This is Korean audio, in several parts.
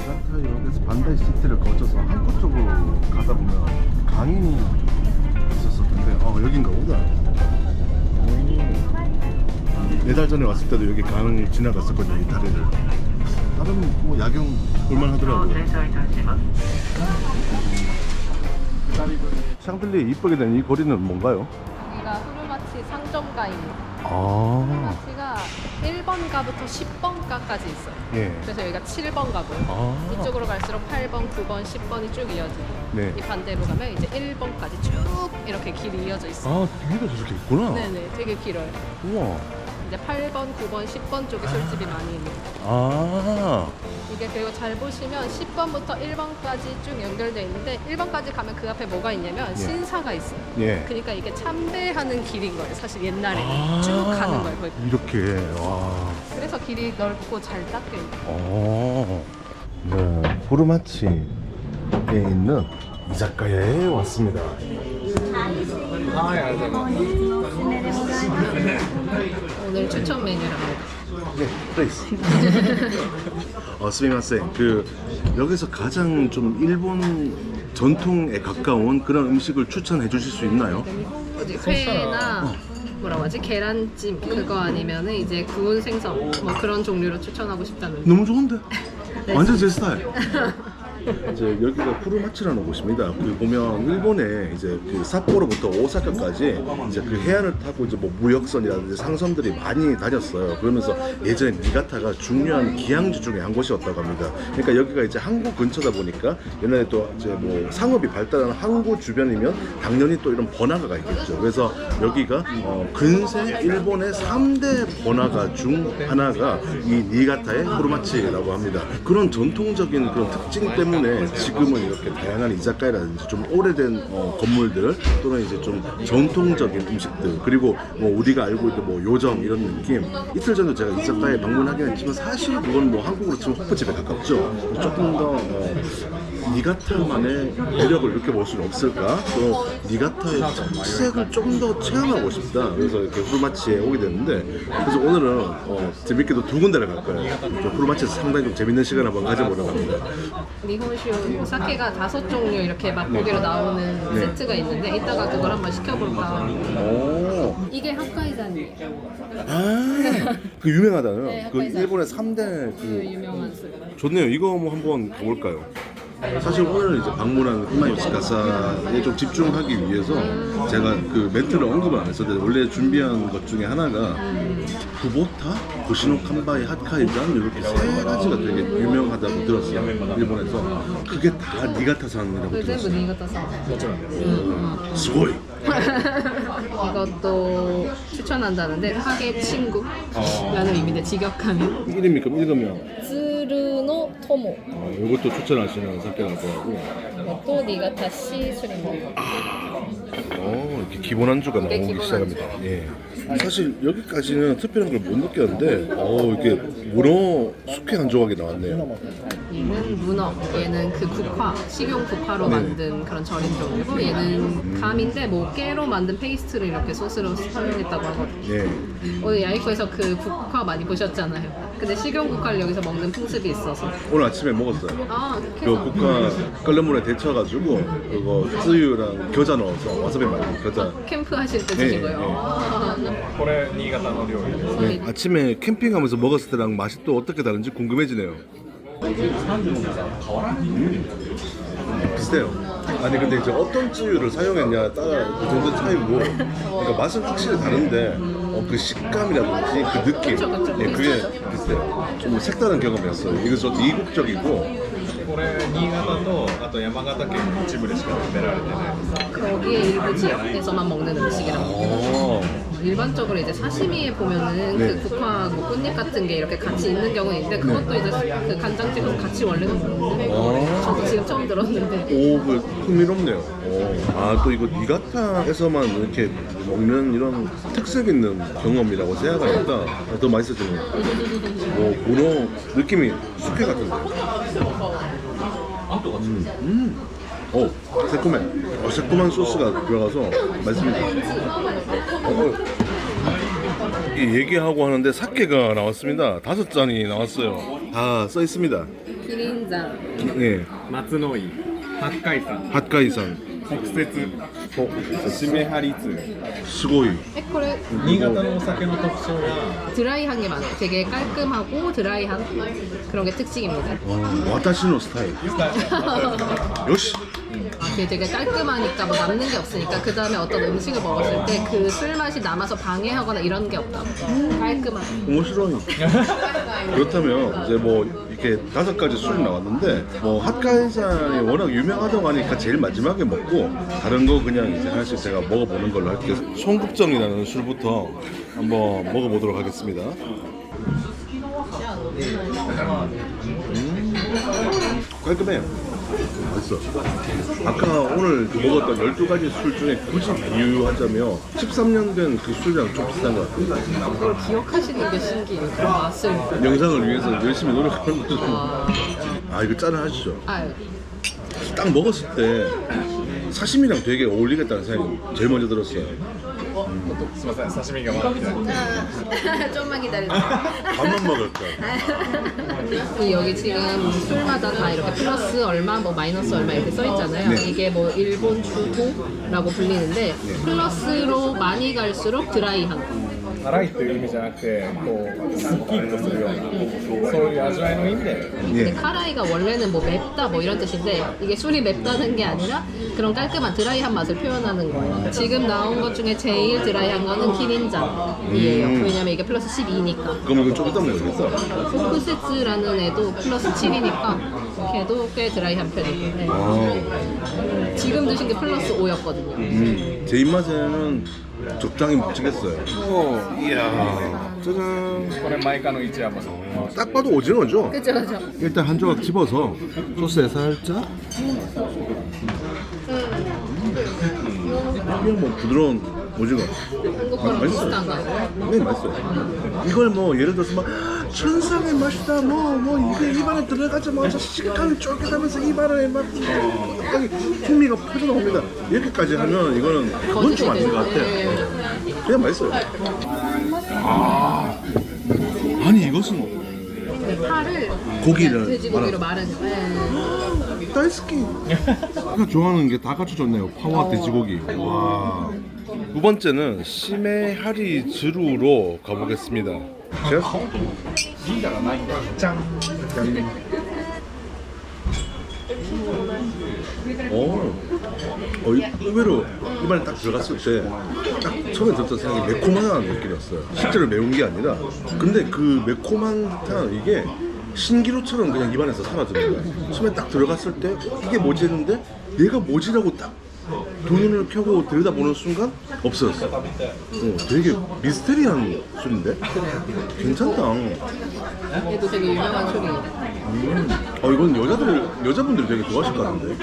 니가타역에서 반다이 시티를 거쳐서 한국 쪽으로 가다 보면 강이 있었었는데 어 여긴가 보다. 네달 전에 왔을 때도 여기 강을 지나갔었거든요 이 다리를. 다른 뭐 야경 볼만하더라고요. 샹들리에 이쁘게 된 이 거리는 뭔가요? 여기가 후르마치 상점가입니다. 아. 후르마치가 1번가부터 10번가까지 있어요. 예. 그래서 여기가 7번 가고요. 아. 이쪽으로 갈수록 8번, 9번, 10번이 쭉 이어지고 네. 이 반대로 가면 이제 1번까지 쭉 이렇게 길이 이어져 있어요. 아 뒤에도 저렇게 있구나 네네, 되게 길어요. 우와 이제 8번, 9번, 10번 쪽에 술집이 많이 있는. 아 이게 그리고 잘 보시면 10번부터 1번까지 쭉 연결돼 있는데 1번까지 가면 그 앞에 뭐가 있냐면 신사가 있어요. 예. 그러니까 이게 참배하는 길인 거예요. 사실 옛날에 아. 쭉 가는 거예요. 거의. 이렇게 와. 그래서 길이 넓고 잘 닦여 있는. 어. 네, 호르마치에 있는 이자카야에 왔습니다. 오늘 추천 메뉴랍니다. 네, 플레이스. 어, 스미마셍. 그 여기서 가장 좀 일본 전통에 가까운 그런 음식을 추천해 주실 수 있나요? 어디 회나 뭐라고 하지 계란찜 그거 아니면은 이제 구운 생선 뭐 그런 종류로 추천하고 싶다는. 너무 좋은데? 네. 완전 제 스타일. 이제 여기가 푸르마치라는 곳입니다. 그 보면 일본에 이제 그 삿포로부터 오사카까지 이제 그 해안을 타고 이제 뭐 무역선이라든지 상선들이 많이 다녔어요. 그러면서 예전에 니가타가 중요한 기항지 중에 한 곳이었다고 합니다. 그러니까 여기가 이제 항구 근처다 보니까 옛날에 또 이제 뭐 상업이 발달한 항구 주변이면 당연히 또 이런 번화가가 있겠죠. 그래서 여기가 어 근세 일본의 3대 번화가 중 하나가 이 니가타의 호르마치라고 합니다. 그런 전통적인 그런 특징 때문에 지금은 이렇게 다양한 이자카야라든지 좀 오래된 어, 건물들 또는 이제 좀 전통적인 음식들 그리고 뭐 우리가 알고 있는 뭐 요정 이런 느낌 이틀 전에 제가 이자카야에 방문하긴 했지만 사실 그건 뭐 한국으로 치면 호프집에 가깝죠. 조금 더 어, 니가타만의 매력을 느껴볼 수는 없을까? 또 니가타의 특색을 좀더 체험하고 싶다. 그래서 이렇게 후르마치에 오게 됐는데 그래서 오늘은 어, 재밌게도 두 군데를 갈 거예요. 후르마치에서 상당히 좀 재밌는 시간 한번 가져보려고 합니다. 니혼슈 사케가 다섯 종류 이렇게 맛보기로 나오는 네. 세트가 있는데 이따가 그걸 한번 시켜볼까. 오. 이게 핫가이잔이에요. 아, 그 유명하다요. 네, 그. 일본의 3대 그 그 유명한 술. 좋네요. 이거 뭐 한번 가볼까요? 사실 오늘 이제 방문한 후마요시 가사에 좀 집중하기 위해서 제가 그 멘트를 언급을 안 했었는데 원래 준비한 것 중에 하나가 구보타, 고시노 칸바이, 핫카이잔 이렇게 세 가지가 되게 유명하다고 들었어요. 일본에서 그게 다 니가타산이라고 그 전부 들었어요. 니가타산. 스고이. 이것도 추천한다는데 하게 친구라는 의미인데 직역하면 이름이 그럼 읽으면 츠 르노 토모 어, 이것도 추천하시는 사케가 거고 이것도 니가타시 술입니다. 어, 이렇게 기본 안주가 이게 나오기 기본 시작합니다. 예. 사실 여기까지는 특별한 걸 못 느꼈는데, 어, 이렇게 문어 숙회 한 조각이 나왔네요. 얘는 문어, 얘는 그 국화, 식용 국화로 네. 만든 그런 절임 종류고 얘는 감인데 뭐 깨로 만든 페이스트를 이렇게 소스로 사용했다고 하거든요. 예. 오늘 야이코에서 그 국화 많이 보셨잖아요. 근데 식용 국화를 여기서 먹는 풍습이 있어서 오늘 아침에 먹었어요. 아 그 그래서 국화 끓는 물에 데쳐가지고 그거 쯔유랑 겨자 넣어서 와사비 말고 겨자. 캠프 하실 때 네, 드신 거예요. 네. 아, これ新潟の料理です 네, 아침에 캠핑하면서 먹었을 때랑 맛이 또 어떻게 다른지 궁금해지네요. 음, 비슷해요. 아니 근데 이제 어떤 쯔유를 사용했냐 따라 그 정도 차이고 그러니까 맛은 확실히 다른데 어, 그 식감이라든지 그 느낌 그쵸, 그쵸. 예, 그게 비슷해요. 좀 색다른 경험이었어요. 이거 좀 이국적이고 これ新潟とあと山形県の一部でしか食べられてないです 거기에 일부 지역에서만 먹는 음식이라고. 어, 일반적으로 이제 사시미에 보면은 네. 그 국화 뭐 꽃잎 같은 게 이렇게 같이 있는 경우는 있는데 그것도 이제 그 간장찌개랑 같이 원래는 먹는데 어. 저도 지금 처음 들었는데 오, 그 흥미롭네요. 아, 또 이거 니가타에서만 이렇게 먹는 이런 특색 있는 경험이라고 생각하니까 아, 더 맛있어지네요. 뭐, 문어 느낌이 숙회 같은데. 음, 음. 어, 새콤해. 어, 새콤한 소스가 들어가서 맛있습니다. 어, 이 얘기하고 하는데 사케가 나왔습니다. 다섯 잔이 나왔어요. 다 써 있습니다. 길이 기린장. 예, 松の井八海山 핫가이산, 北雪締め張り通 스고이. 에, 그래 新潟のお酒の特徴は 드라이한 게 많아요. 되게 깔끔하고 드라이한 그런 게 특징입니다. 어, 와타시노 스타일. 역시. 그게 되게 깔끔하니까 뭐 남는 게 없으니까 그 다음에 어떤 음식을 먹었을 때 그 술 맛이 남아서 방해하거나 이런 게 없다. 깔끔한. 오모시로이. 그렇다면 이제 뭐 이렇게 다섯 가지 술이 나왔는데 뭐 핫가이산이 워낙 유명하다고 하니까 제일 마지막에 먹고 다른 거 그냥 이제 하나씩 제가 먹어보는 걸로 할게요. 송급정이라는 술부터 한번 먹어보도록 하겠습니다. 음, 깔끔해요. 맛있어. 아까 오늘 그 먹었던 12가지 술 중에 굳이 비유하자면 13년 된 그 술이랑 좀 비슷한 것 같아요. 그걸 기억하시는 게 신기해요. 그 맛을. 영상을 위해서 열심히 노력하는 거죠. 와. 아 이거 짠을 하시죠. 아, 딱 먹었을 때 사시미랑 되게 어울리겠다는 생각이 제일 먼저 들었어요. すみません刺身が回ってない 좀만 기다려주세요. 밥만 먹을 거. 이 여기 지금 술마다 다 이렇게 플러스 얼마, 뭐 마이너스 얼마 이렇게 써 있잖아요. 네. 이게 뭐 일본 주도라고 불리는데 플러스로 많이 갈수록 드라이한. 辛いっていう意味じゃなくてこうすっきりとするようなそういう味わいの意味で 근데 예. 카라이가 원래는 뭐 맵다 뭐 이런 뜻인데 이게 술이 맵다는 게 아니라 그런 깔끔한 드라이한 맛을 표현하는 거예요. 지금 나온 것 중에 제일 드라이한 거는 키린잔이에요. 음. 왜냐면 이게 플러스 12니까. 그럼 이거 좀 이따 먹어야겠어. 포크세츠라는 애도 플러스 7이니까 걔도 꽤 드라이한 편이에요. 네. 아, 지금 드신 게 플러스 5였거든요. 음, 제 입맛에는 적당히 먹히겠어요. 오, 이야, 짜잔. これマイカの一山さん 딱 봐도 오징어죠? 그죠, 그죠. 일단 한 조각 집어서 소스에 살짝. 이게 뭐 부드러운 오징어. 아, 맛있어요. 네 맛있어요. 이걸 뭐 예를 들어서 막 천상의 맛이다 뭐 뭐 이게 입안에 들어가자마자 식감이 쫄깃하면서 입안에 막 갑자기 풍미가 퍼져 나옵니다. 이렇게까지 하면 이거는 그건 좀 아닌 것 같아요. 그냥 맛있어요. 아 아니 이것은 네, 파를 고기를 돼지고기로 마른. 네. 다이스키. 제가 좋아하는 게 다 갖춰졌네요. 파와 돼지고기. 와. 두 번째는 심해 하리 즈루로 가보겠습니다. 어, 어 의외로 입안에 딱 들어갔을 때 딱 처음에 들었던 생각이 매콤한 느낌이었어요. 실제로 매운 게 아니라 근데 그 매콤한 듯한 이게 신기루처럼 그냥 입안에서 사라집니다. 처음에 딱 들어갔을 때 이게 뭐지 했는데 얘가 뭐지라고 딱 두 눈을 켜고 들여다보는 순간 없어졌어. 어, 되게 미스테리한 술인데 괜찮다. 얘도 되게 유명한 술이에요. 음. 어 이건 여자들 여자분들이 되게 좋아하실 것 같은데.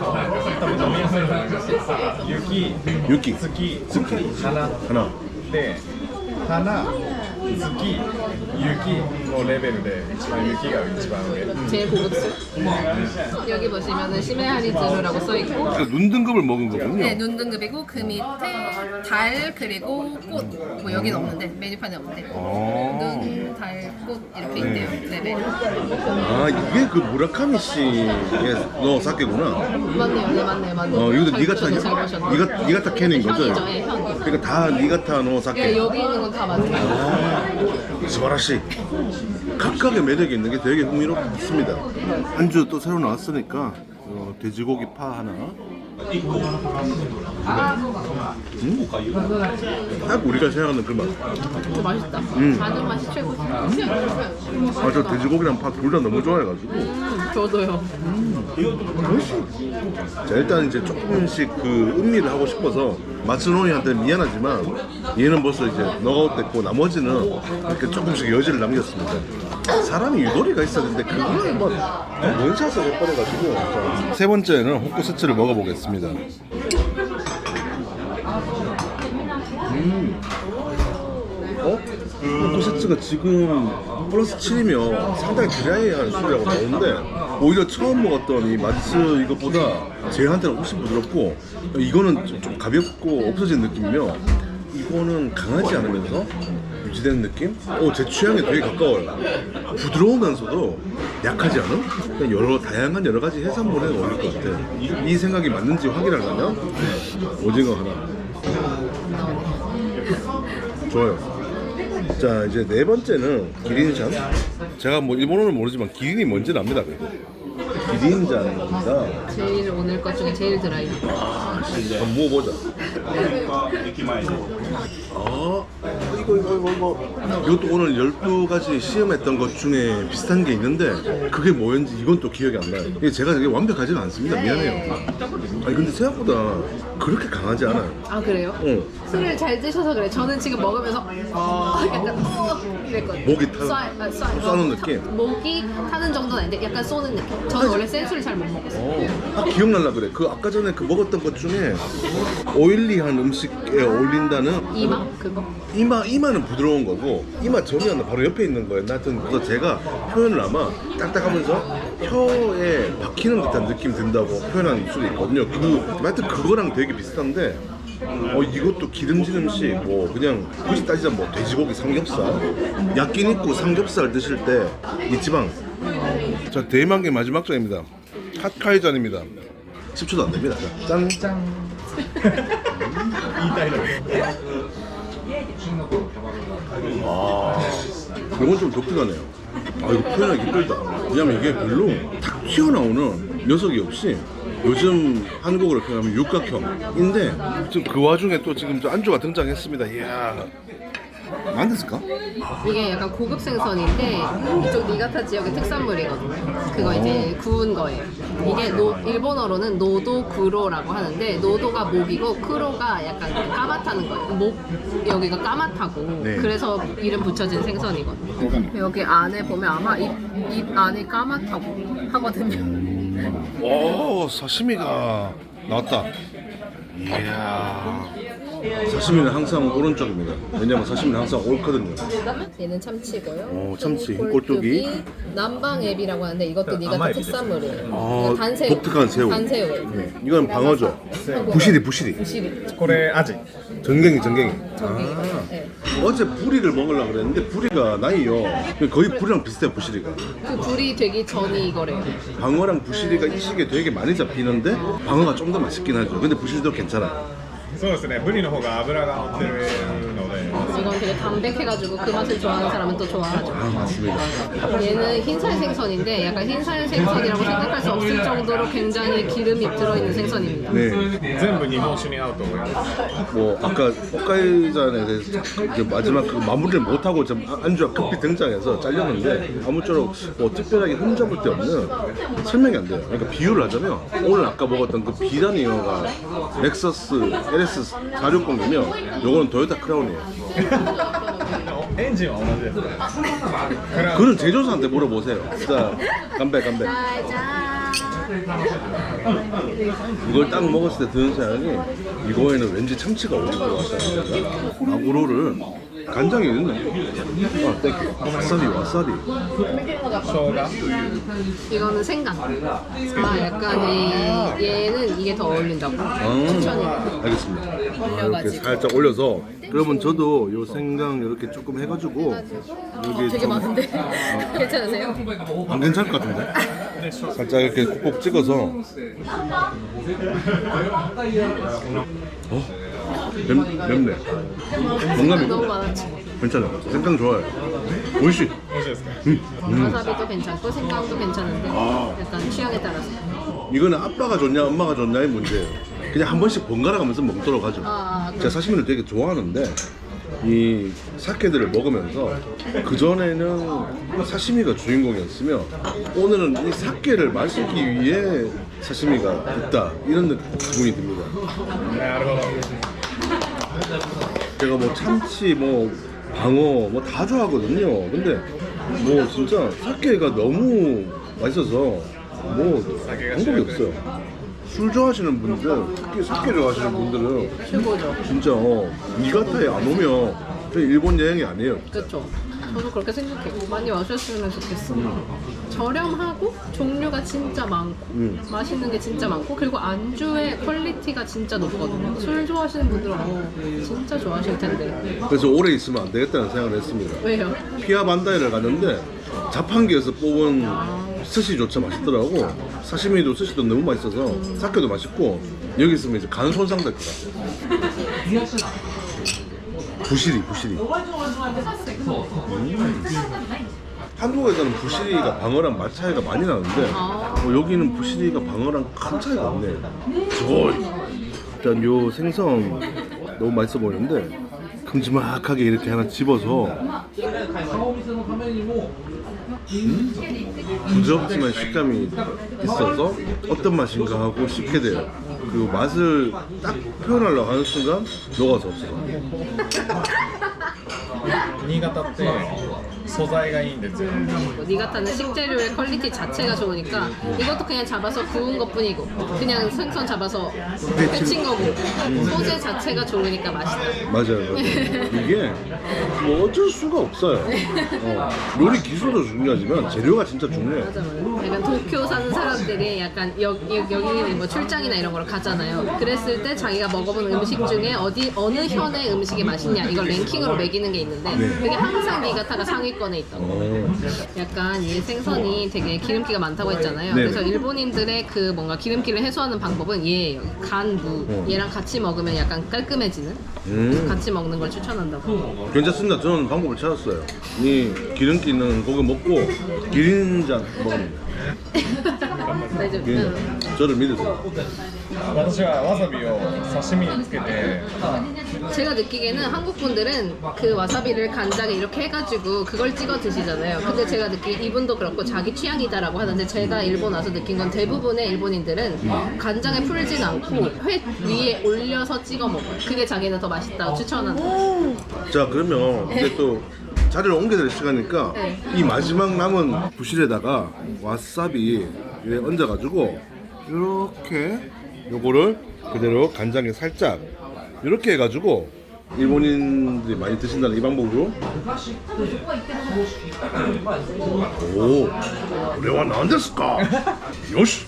多分飲みやすいと思います雪 유키 月花 하나. で花 月雪のレベルで一番雪が一番上 제일 고급술. 여기 보시면은 시메하리즈루라고 써 있고 그러니까 눈 등급을 먹은 거군요. 네, 눈 등급이고 그 밑에 달 그리고 꽃. 뭐 여기는 없는데 메뉴판에 없는데. 아. 눈, 달, 꽃 이렇게 있대요. 네네. 아 이게 그 무라카미 씨의 너 사케구나. 맞네요, 네 맞네요, 맞네요. 어 이것도 잘 니가타 보셨네, 잘 보셨네. 니가 니가타 캔인 거죠? 현이죠, 예, 현. 그러니까 다 니가타 노 예, 사케. 여기 있는 건 다 맞네요. 스바라시. 각각의 매력이 있는 게 되게 흥미롭습니다. 안주 또 새로 나왔으니까 어, 돼지고기 파 하나. 음? 딱 우리가 생각하는 그 맛. 진짜 맛있다. 음. 가는 맛이 최고지. 아, 저 돼지고기랑 파둘다 너무 좋아해가지고. 음, 저도요. 자 일단 이제 조금씩 그 음미를 하고 싶어서 마츠노이한테 미안하지만 얘는 벌써 이제 너가웃 됐고 나머지는 이렇게 조금씩 여지를 남겼습니다. 사람이 유도리가 있어야 되는데 그걸 뭐 원샷을 해버려가지고 자, 세 번째는 호쿠세츠를 먹어보겠습니다. 음. 어? 호쿠세츠가 지금 플러스 7이면 상당히 드라이한 술이라고 나오는데 오히려 처음 먹었던 이 마츠 이것보다 제한테는 훨씬 부드럽고 이거는 좀, 좀 가볍고 없어진 느낌이며 이거는 강하지 않으면서 유지되는 느낌? 오, 제 취향에 되게 가까워요. 부드러우면서도 약하지 않은? 여러 다양한 여러 가지 해산물에 어울릴 것 같아요. 이, 이 생각이 맞는지 확인하려면 오징어 하나. 좋아요. 자 이제 네 번째는 기린ዣ. 제가 뭐 일본어는 모르지만 기린이 뭔지는 압니다. 그래도. 기린ዣ입니다. 제일 오늘 것 중에 제일 드라이. 한번 먹어보자. 아, 이거, 이거, 이거, 이거. 이것도 오늘 12가지 시험했던 것 중에 비슷한 게 있는데, 그게 뭐였는지 이건 또 기억이 안 나요. 이게 제가 되게 완벽하지가 않습니다. 미안해요. 아니, 근데 생각보다 그렇게 강하지 않아요. 아 그래요? 응. 술을 잘 드셔서 그래. 저는 지금 먹으면서 어, 약간 어, 이랬거든요. 목이 타- 쏴, 아, 쏴, 쏘는 어, 느낌? 타- 목이 타는 정도는 아닌데 약간 쏘는 느낌. 저는 원래 센 술을 잘 못 먹었어요. 어, 아, 기억날라 그래. 그 아까 전에 그 먹었던 것 중에 오일리한 음식에 어울린다는 이마 그거. 이마 이마는 부드러운 거고 이마 점이 바로 옆에 있는 거예요. 하여튼 그래서 제가 표현을 아마 딱딱하면서 혀에 박히는 듯한 느낌 든다고 표현한 술이 있거든요. 그 하여튼 그거랑 되게 비슷한데 어 이것도 기름진 음식 뭐 그냥 굳이 따지자면 뭐 돼지고기 삼겹살 야끼 있고 삼겹살 드실 때 이 지방 자 대망의 마지막 잔입니다. 카카이 잔입니다. 10초도 안 됩니다. 짠. 짠. 이따이로. 이건 좀 독특하네요. 아, 이거 표현하기 힘들다. 왜냐면 이게 별로 탁 튀어나오는 녀석이 없이 요즘 한국어로 표현하면 육각형인데 지금 그 와중에 또 지금 저 안주가 등장했습니다. 이야. 안 됐을까? 이게 약간 고급 생선인데 이쪽 니가타 지역의 특산물이거든요. 그거 이제 구운 거예요. 이게 노, 일본어로는 노도 구로라고 하는데 노도가 목이고 크로가 약간 까맣다는 거예요. 목 여기가 까맣다고 네. 그래서 이름 붙여진 생선이거든요. 여기 안에 보면 아마 입, 입 안에 까맣다고 하거든요. 오, 사시미가 나왔다. 이야. 사시미는 항상 오른쪽입니다. 왜냐면 사시미는 항상 옳거든요. 얘는 참치고요. 오, 참치, 꼴뚜기. 남방앱이라고 하는데 이것도 니가타 아마에비죠. 특산물이에요. 아, 단새우. 독특한 새우. 단새우예요. 네, 이건 방어죠. 부시리, 부시리. 부시리. これアジ 전갱이, 전갱이. 저기. 아. 네. 어제 부리를 먹으려고 그랬는데 부리가 나이요. 거의 부리랑 비슷해 부시리가. 그 불이 되기 전이 이거래요. 방어랑 부시리가 이 시기에 되게 많이 잡히는데 방어가 좀 더 맛있긴 하죠. 근데 부시리도 괜찮아. そうですね。ブリの方が脂が乗ってる。 되게 담백해가지고 그 맛을 좋아하는 사람은 또 좋아하죠. 아 맞습니다. 얘는 흰살 생선인데 약간 흰살 생선이라고 생각할 수 없을 정도로 굉장히 기름이 들어있는 생선입니다. 네. 全部日本酒に合うと思います 뭐 아까 홋카이잔에 대해서 그 마지막 그 마무리를 못하고 좀 안주가 급히 등장해서 잘렸는데 아무쪼록 뭐 특별하게 흠잡을 데 없는 설명이 안 돼요. 그러니까 비유를 하자면 오늘 아까 먹었던 그 비단이어가 렉서스 LS 460이면 요거는 도요타 크라운이에요. 엔진 어머니. 그런 제조사한테 물어보세요. 진짜 담배 담배. 이걸 딱 먹었을 때 드는 생각이 이거에는 왠지 참치가 어울릴 것 같다. 아구로를 간장이 있네. 아, 땡큐. 와사비, 와사비. 이거는 생강. 아, 약간 이, 얘는 이게 더 어울린다고. 아. 알겠습니다. 아, 이렇게. 살짝 올려서. 그러면 저도 요 생강 이렇게 조금 해가지고 여기 되게 좀 많은데. 괜찮으세요? 안 괜찮을 것 같은데? 살짝 이렇게 콕콕 찍어서 어? 맵, 맵네 뭔가 너무 맵네 많았지. 괜찮아 생강 좋아요 오이시 美味しいですか 음. 와사비도 괜찮고 생강도 괜찮은데 약간 취향에 따라서. 이거는 아빠가 좋냐 엄마가 좋냐의 문제예요 그냥 한 번씩 번갈아 가면서 먹도록 하죠 아, 제가 사시미를 되게 좋아하는데 이 사케들을 먹으면서 그 전에는 사시미가 주인공이었으며 오늘은 이 사케를 마시기 위해 사시미가 있다 이런 느- 기분이 듭니다. なるほど 제가 뭐 참치 뭐 방어 뭐 다 좋아하거든요. 근데 뭐 진짜 사케가 너무 맛있어서 뭐 방법이 없어요. 술 좋아하시는 분들, 특히 사케 좋아하시는 분들은 최고죠. 진짜 어, 니가타에 안 오면 일본 여행이 아니에요. 그렇죠. 저도 그렇게 생각해. 많이 마셨으면 좋겠어. 저렴하고 종류가 진짜 많고 음. 맛있는 게 진짜 많고 그리고 안주의 퀄리티가 진짜 높거든요. 술 좋아하시는 분들은 어, 진짜 좋아하실 텐데. 그래서 오래 있으면 안 되겠다는 생각을 했습니다. 왜요? 피아반다이를 갔는데 자판기에서 뽑은 스시조차 맛있더라고. 사시미도 스시도 너무 맛있어서 사케도 맛있고 여기 있으면 이제 간 손상 될 것 같아. 부시리, 부시리. 음. 한국에서는 부시리가 방어랑 맛 차이가 많이 나는데 아. 어, 여기는 부시리가 방어랑 큰 차이가 없네. 저거 일단 요 생선 너무 맛있어 보이는데 큼지막하게 이렇게 하나 집어서 음? 부드럽지만 식감이 있어서 어떤 맛인가 하고 씹게 돼요. 그리고 맛을 딱 표현하려고 하는 순간 녹아서 없어요. 新潟って 소자이가인 데죠. 니가타는 식재료의 퀄리티 자체가 좋으니까 이것도 그냥 잡아서 구운 것 뿐이고 그냥 생선 잡아서 데친 거고 소재 자체가 좋으니까 맛있다. 맞아요, 맞아요. 이게 뭐 어쩔 수가 없어요. 어, 요리 기술도 중요하지만 재료가 진짜 중요해요. 맞아 맞아. 약간 도쿄 사는 사람들이 약간 여, 여, 여기는 뭐 출장이나 이런 걸로 가잖아요. 그랬을 때 자기가 먹어본 음식 중에 어디 어느 현의 음식이 맛있냐 이걸 랭킹으로 매기는 게 있는데 네. 그게 항상 니가타가 상위권. 에 있다고. 어, 약간 이 생선이 되게 기름기가 많다고 했잖아요. 네. 그래서 일본인들의 그 뭔가 기름기를 해소하는 방법은 얘예요. 간, 무. 어. 얘랑 같이 먹으면 약간 깔끔해지는? 음. 같이 먹는 걸 추천한다고. 괜찮습니다. 저는 방법을 찾았어요. 이 기름기 있는 고기 먹고 기린장 먹는 거. 나 이제 기린장. 응. 저를 믿으세요. 私はわさびを刺身につけて 제가 느끼기에는 한국 분들은 그 와사비를 간장에 이렇게 해가지고 그걸 찍어 드시잖아요. 근데 제가 느끼 이분도 그렇고 자기 취향이다라고 하는데 제가 일본 와서 느낀 건 대부분의 일본인들은 간장에 풀진 않고 회 위에 올려서 찍어 먹어요. 그게 자기는 더 맛있다고 추천한다. 자 그러면 이제 또 자리를 옮겨야 될 시간이니까 네. 이 마지막 남은 부실에다가 와사비 위에 얹어가지고 이렇게 요거를 그대로 간장에 살짝 이렇게 해가지고 일본인들이 많이 드신다는 이 방법으로 오 레와 난데스까 요시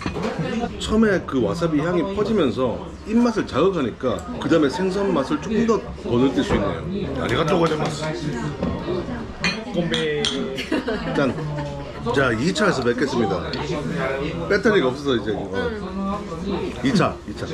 처음에 그 와사비 향이 퍼지면서 입맛을 자극하니까 그 다음에 생선 맛을 조금 더 거느낄 수 있네요 아리가또 고자마스 건배 짠 자, 2차에서 뵙겠습니다. 배터리가 없어서 이제 어. 2차, 2차.